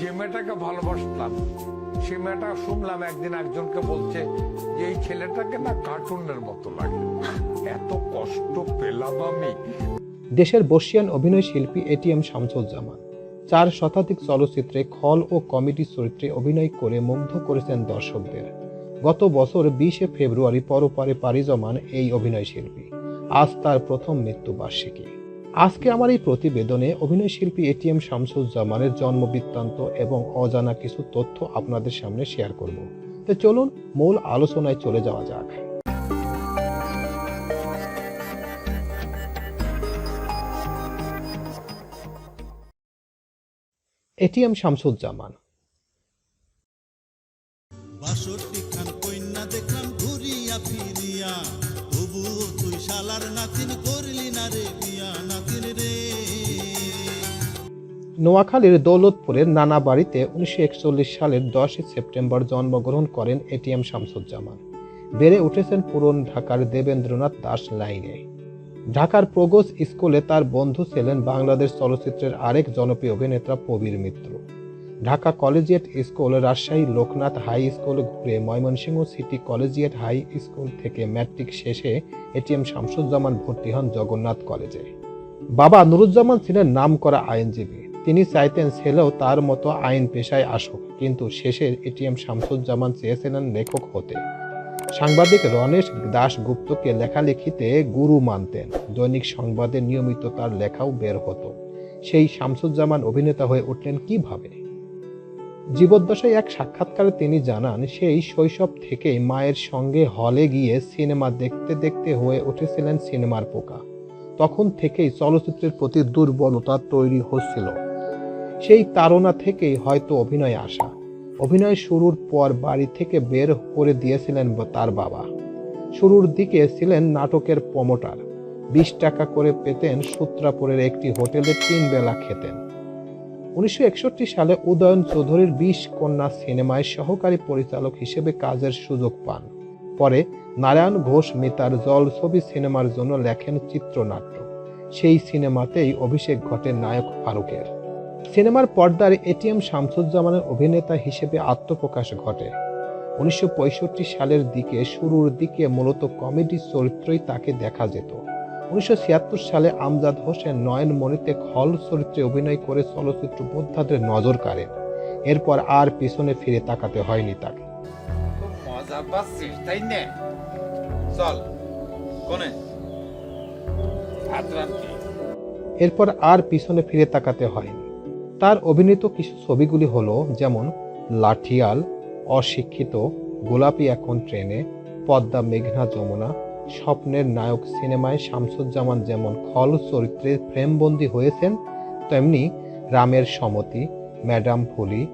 যে মেয়েটাকে ভালোবাসতাম সে মেয়েটা শুনলাম একদিন একজনকে বলছে, যে এই ছেলেটাকে না কার্টুনের মতো লাগে। এত কষ্ট পেলাম আমি। দেশের বর্ষিয়ান অভিনয় শিল্পী এটিএম শামসুজ্জামান চার শতাধিক চলচ্চিত্রে খল ও কমেডি চরিত্রে অভিনয় করে মুগ্ধ করেছেন দর্শকদের। গত বছর বিশে ফেব্রুয়ারি পরপারে পাড়ি জমান এই অভিনয় শিল্পী। আজ তার প্রথম মৃত্যুবার্ষিকী। আজকে আমার এই প্রতিবেদনে অভিনয় শিল্পী এটিএম শামসুজ্জামানের জন্ম বৃত্তান্ত এবং অজানা কিছু তথ্য আপনাদের সামনে শেয়ার করব। তো চলুন মূল আলোচনায় চলে যাওয়া যাক। এটিএম শামসুজ্জামান। দেখলাম ঘুরিয়া তুই নোয়াখালীর দৌলতপুরের নানা বাড়িতে উনিশশো একচল্লিশ সালের দশই সেপ্টেম্বর জন্মগ্রহণ করেন এটিএম শামসুজ্জামান। বেড়ে উঠেছেন পুরন ঢাকার দেবেন্দ্রনাথ দাস লাইনে। ঢাকার প্রগোজ স্কুলে তার বন্ধু ছিলেন বাংলাদেশ চলচ্চিত্রের আরেক জনপ্রিয় অভিনেতা Probir Mitra. Dhaka collegiate school, Rajshahi Loknath high school, ঘুরে Mymensingh city collegiate high school থেকে ম্যাট্রিক শেষে এটিএম শামসুজ্জামান ভর্তি হন জগন্নাথ কলেজে। বাবা নুরুজ্জামান ছিলেন নামকরা আইনজীবী। তিনি চাইতেন ছেলেও তার মতো আইন পেশায় আসুক, কিন্তু শেষে এটিএম শামসুজ্জামান চেয়েছিলেন লেখক হতে। সাংবাদিক রণেশ দাশগুপ্তকে লেখালেখিতে গুরু মানতেন। দৈনিক সংবাদে নিয়মিত তার লেখাও বের হতো। সেই শামসুজ্জামান অভিনেতা হয়ে উঠলেন কীভাবে? জীবদ্দশায় এক সাক্ষাৎকারে তিনি জানান, সেই শৈশব থেকেই মায়ের সঙ্গে হলে গিয়ে সিনেমা দেখতে দেখতে হয়ে উঠেছিলেন সিনেমার পোকা। তখন থেকেই চলচ্চিত্রের প্রতি দুর্বলতা তৈরি হচ্ছিল। সেই তাড়না থেকেই হয়তো অভিনয়ে আসা। অভিনয় শুরুর পর বাড়ি থেকে বের করে দিয়েছিলেন তার বাবা। শুরুর দিকে ছিলেন নাটকের প্রমোটার। বিশ টাকা করে পেতেন সূত্রাপুরের একটি হোটেলে তিন বেলা খেতেন। উনিশশো একষট্টি সালে উদয়ন চৌধুরীর বিশ কন্যা সিনেমায় সহকারী পরিচালক হিসেবে কাজের সুযোগ পান। পরে নারায়ণ ঘোষ মিতার জল ছবি সিনেমার জন্য লেখেন চিত্রনাট্য। সেই সিনেমাতেই অভিষেক ঘটে নায়ক ফারুকের। সিনেমার পর্দার এটিএম শামসুজ্জামানের অভিনেতা হিসেবে আত্মপ্রকাশ ঘটে। উনিশশো পঁয়ষট্টি সালের দিকে শুরুর দিকে মূলত কমেডি চরিত্রই তাকে দেখা যেত। উনিশশো সালে আমজাদ হোসেন নয়নমণিতে খল চরিত্রে অভিনয় করে চলচ্চিত্র বোদ্ধাদের নজর কাড়েন। এরপর আর পিছনে ফিরে তাকাতে হয়নি তাকে। এরপর আর পিছনে ফিরে তাকাতে হয়নি। তার অভিনীত কিছু ছবিগুলি হলো যেমন লাঠিয়াল অশিক্ষিত গোলাপি এখন ট্রেনে পদ্মা মেঘনা যমুনা স্বপ্নের নায়ক সিনেমায় শামসুজ্জামান যেমন খল চরিত্রে ফ্রেমবন্দি হয়েছেন, তেমনি রামের সমতি, ম্যাডাম ফুলি,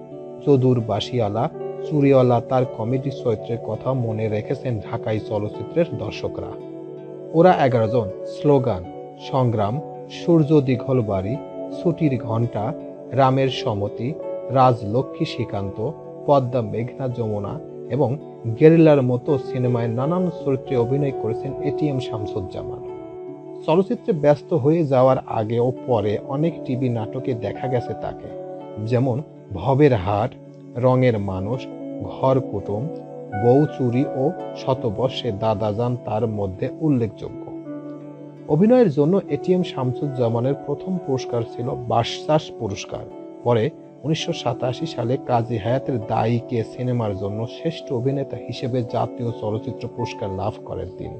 চদুর বাসিয়ালা, চুরিওয়ালা তার কমেডি চরিত্রের কথা মনে রেখেছেন ঢাকাই চলচ্চিত্রের দর্শকরা। ওরা এগারো জন, স্লোগান, সংগ্রাম, সূর্য দীঘল বাড়ি, ছুটির ঘণ্টা, রামের সমতি, রাজলক্ষ্মী শ্রীকান্ত, পদ্মা মেঘনা যমুনা এবং গেরিলার মতো সিনেমায় নানান চরিত্রে অভিনয় করেছেন এটিএম শামসুজ্জামান। চলচ্চিত্রে ব্যস্ত হয়ে যাওয়ার আগে ও পরে অনেক টিভি নাটকে দেখা গেছে তাকে, যেমন ভবের হাট, রঙের মানুষ, ঘর কুটুম, বউ চুরি ও শতবর্ষে দাদাজান তার মধ্যে উল্লেখযোগ্য। অভিনয়ের জন্য এটিএম শামসুজ্জামানের প্রথম পুরস্কার ছিল বাসচাস পুরস্কার, পরে উনিশশো সাতাশি সালে কাজী হায়াতের দায়ীকে সিনেমার জন্য শ্রেষ্ঠ অভিনেতা হিসেবে জাতীয় চলচ্চিত্র পুরস্কার লাভ করেন তিনি।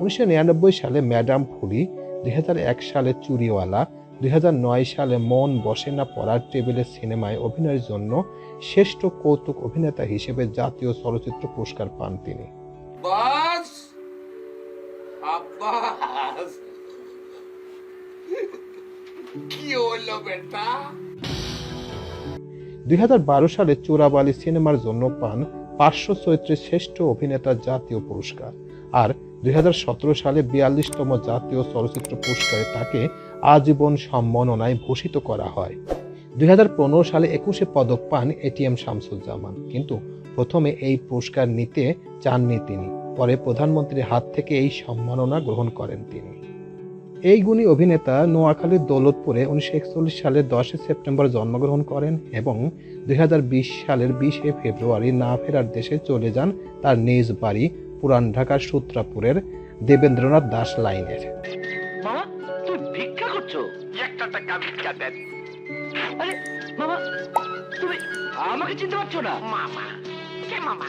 উনিশশো নিরানব্বই সালে ম্যাডাম ফুলি, দুই সালে চুরিওয়ালা দু হাজার নয় সালে মন বসে না পড়ার টেবিলে সিনেমায় অভিনয়ের জন্য শ্রেষ্ঠ কৌতুক অভিনেতা হিসেবে জাতীয় চলচ্চিত্র পুরস্কার পান তিনি। কি হলো বেটা? দুই হাজার বারো সালে চোরাবালি সিনেমার জন্য পান পার্শ্ব চরিত্রে শ্রেষ্ঠ অভিনেতা জাতীয় পুরস্কার। আর দুই হাজার সতেরো সালে বিয়াল্লিশতম জাতীয় চলচ্চিত্র পুরস্কারে তাকে আজীবন সম্মাননায় ভূষিত করা হয়। দুই হাজার পনেরো সালে একুশে পদক পান এটিএম শামসুজ্জামান। কিন্তু প্রথমে এই পুরস্কার নিতে চাননি তিনি। পরে প্রধানমন্ত্রীর হাত থেকে এই সম্মাননা গ্রহণ করেন তিনি। এই গুণী অভিনেতা নোয়াখালীর দৌলতপুরে উনিশশো একচল্লিশ সালের দশই সেপ্টেম্বর জন্মগ্রহণ করেন এবং দুই হাজার বিশ সালের বিশে ফেব্রুয়ারি না ফেরার দেশে চলে যান তার নিজ বাড়ি পুরান ঢাকার সূত্রাপুরের দেবেন্দ্রনাথ দাস লাইনের। মামা তুমি ভিক্ষা করছ? একটা টাকা ভিক্ষা দেন। আরে মামা তুমি আমাকে চিনতে পারছ না? মামা কে মামা?